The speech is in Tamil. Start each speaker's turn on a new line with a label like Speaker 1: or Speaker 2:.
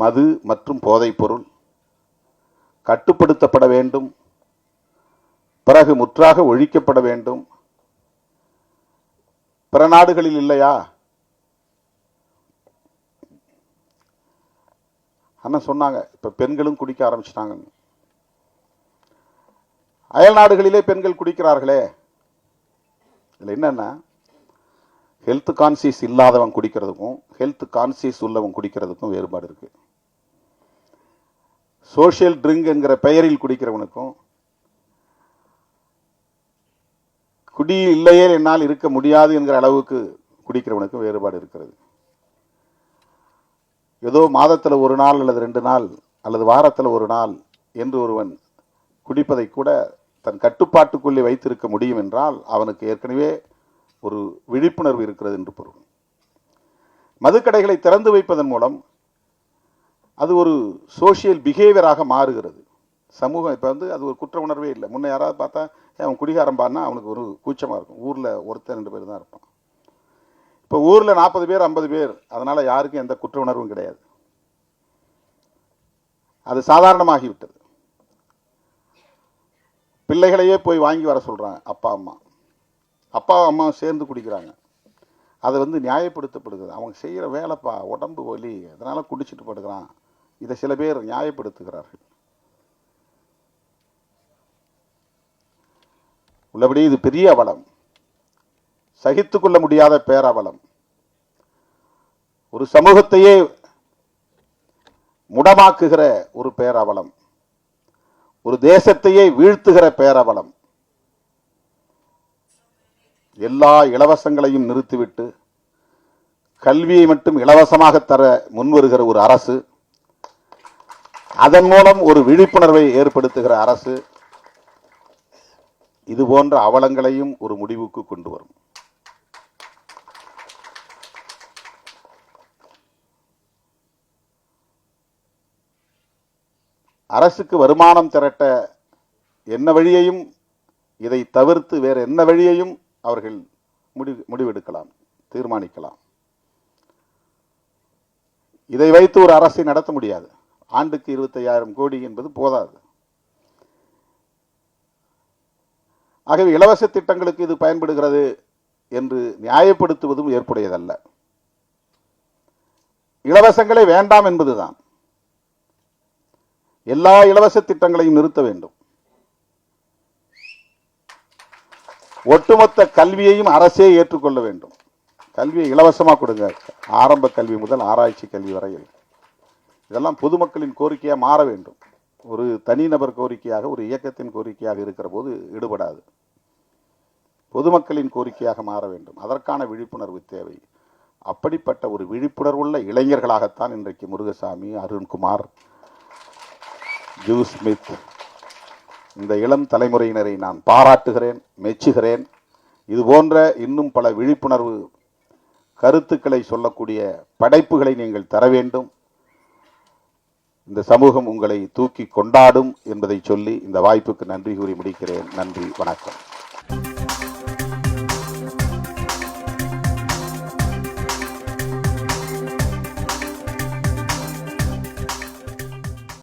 Speaker 1: மது மற்றும் போதைப்பொருள் கட்டுப்படுத்தப்பட வேண்டும். பிறகு முற்றாக ஒழிக்கப்பட வேண்டும். பிற நாடுகளில் இல்லையா? அண்ணன் சொன்னாங்க. இப்போ பெண்களும் குடிக்க ஆரம்பிச்சிட்டாங்க. அயல் நாடுகளிலே பெண்கள் குடிக்கிறார்களே. இதில் என்னென்னா ஹெல்த் கான்சியஸ் இல்லாதவன் குடிக்கிறதுக்கும் ஹெல்த் கான்சியஸ் உள்ளவன் குடிக்கிறதுக்கும் வேறுபாடு இருக்கு. சோஷியல் ட்ரிங்க் என்கிற பெயரில் குடிக்கிறவனுக்கும் குடி இல்லையே என்னால் இருக்க முடியாது என்கிற அளவுக்கு குடிக்கிறவனுக்கும் வேறுபாடு இருக்கிறது. ஏதோ மாதத்தில் ஒரு நாள் அல்லது ரெண்டு நாள் அல்லது வாரத்தில் ஒரு நாள் என்று ஒருவன் குடிப்பதை கூட தன் கட்டுப்பாட்டுக்குள்ளே வைத்திருக்க முடியும் என்றால் அவனுக்கு ஏற்கனவே ஒரு விழிப்புணர்வு இருக்கிறது என்று பொருள். மதுக்கடைகளை திறந்து வைப்பதன் மூலம் அது ஒரு சோஷியல் பிஹேவியராக மாறுகிறது. சமூகம் இப்போ வந்து அது ஒரு குற்ற உணர்வே இல்லை. முன்ன யாராவது பார்த்தா அவன் குடிகாரம் பாருன்னா அவனுக்கு ஒரு கூச்சமாக இருக்கும். ஊரில் ஒருத்தர் ரெண்டு பேர் தான் இருப்பான். இப்போ ஊரில் நாற்பது பேர் ஐம்பது பேர் அதனால் யாருக்கும் எந்த குற்ற உணர்வும் கிடையாது. அது சாதாரணமாகிவிட்டது. பிள்ளைகளையே போய் வாங்கி வர சொல்கிறாங்க அப்பா அம்மா. அப்பா அம்மா சேர்ந்து குடிக்கிறாங்க. அது வந்து நியாயப்படுத்தப்படுகிறது. அவங்க செய்கிற வேலைப்பா உடம்பு வலி அதனால் குடிச்சிட்டு படுக்கிறான். இதை சில பேர் நியாயப்படுத்துகிறார்கள். உள்ளபடி இது பெரிய அவலம். சகித்து கொள்ள முடியாத பேரவலம். ஒரு சமூகத்தையே முடமாக்குகிற ஒரு பேரவலம். ஒரு தேசத்தையே வீழ்த்துகிற பேரவலம். எல்லா இலவசங்களையும் நிறுத்திவிட்டு கல்வியை மட்டும் இலவசமாக தர முன்வருகிற ஒரு அரசு அதன் மூலம் ஒரு விழிப்புணர்வை ஏற்படுத்துகிற அரசு இது போன்ற அவலங்களையும் ஒரு முடிவுக்கு கொண்டு வரும். அரசுக்கு வருமானம் திரட்ட என்ன வழியையும் இதை தவிர்த்து வேறு என்ன வழியையும் அவர்கள் முடிவு முடிவெடுக்கலாம் தீர்மானிக்கலாம். இதை வைத்து ஒரு அரசை நடத்த முடியாது. ஆண்டுக்கு இருபத்தையாயிரம் கோடி என்பது போதாது. ஆகவே இலவச திட்டங்களுக்கு இது பயன்படுகிறது என்று நியாயப்படுத்துவதும் ஏற்புடையதல்ல. இலவசங்களே வேண்டாம் என்பதுதான். எல்லா இலவச திட்டங்களையும் நிறுத்த வேண்டும். ஒட்டுமொத்த கல்வியையும் அரசே ஏற்றுக்கொள்ள வேண்டும். கல்வியை இலவசமா கொடுங்க. ஆரம்ப கல்வி முதல் ஆராய்ச்சி கல்வி வரையில். இதெல்லாம் பொதுமக்களின் கோரிக்கையாக மாற வேண்டும். ஒரு தனிநபர் கோரிக்கையாக ஒரு இயக்கத்தின் கோரிக்கையாக இருக்கிற போது ஈடுபடாது. பொதுமக்களின் கோரிக்கையாக மாற வேண்டும். அதற்கான விழிப்புணர்வு தேவை. அப்படிப்பட்ட ஒரு விழிப்புணர்வுள்ள இளைஞர்களாகத்தான் இன்றைக்கு முருகசாமி அருண்குமார் ஜூ ஸ்மித் இந்த இளம் தலைமுறையினரை நான் பாராட்டுகிறேன் மெச்சுகிறேன். இது போன்ற இன்னும் பல விழிப்புணர்வு கருத்துக்களை சொல்லக்கூடிய படைப்புகளை நீங்கள் தர வேண்டும். இந்த சமூகம் உங்களை தூக்கி கொண்டாடும் என்பதை சொல்லி இந்த வாய்ப்புக்கு நன்றி கூறி முடிக்கிறேன். நன்றி வணக்கம்.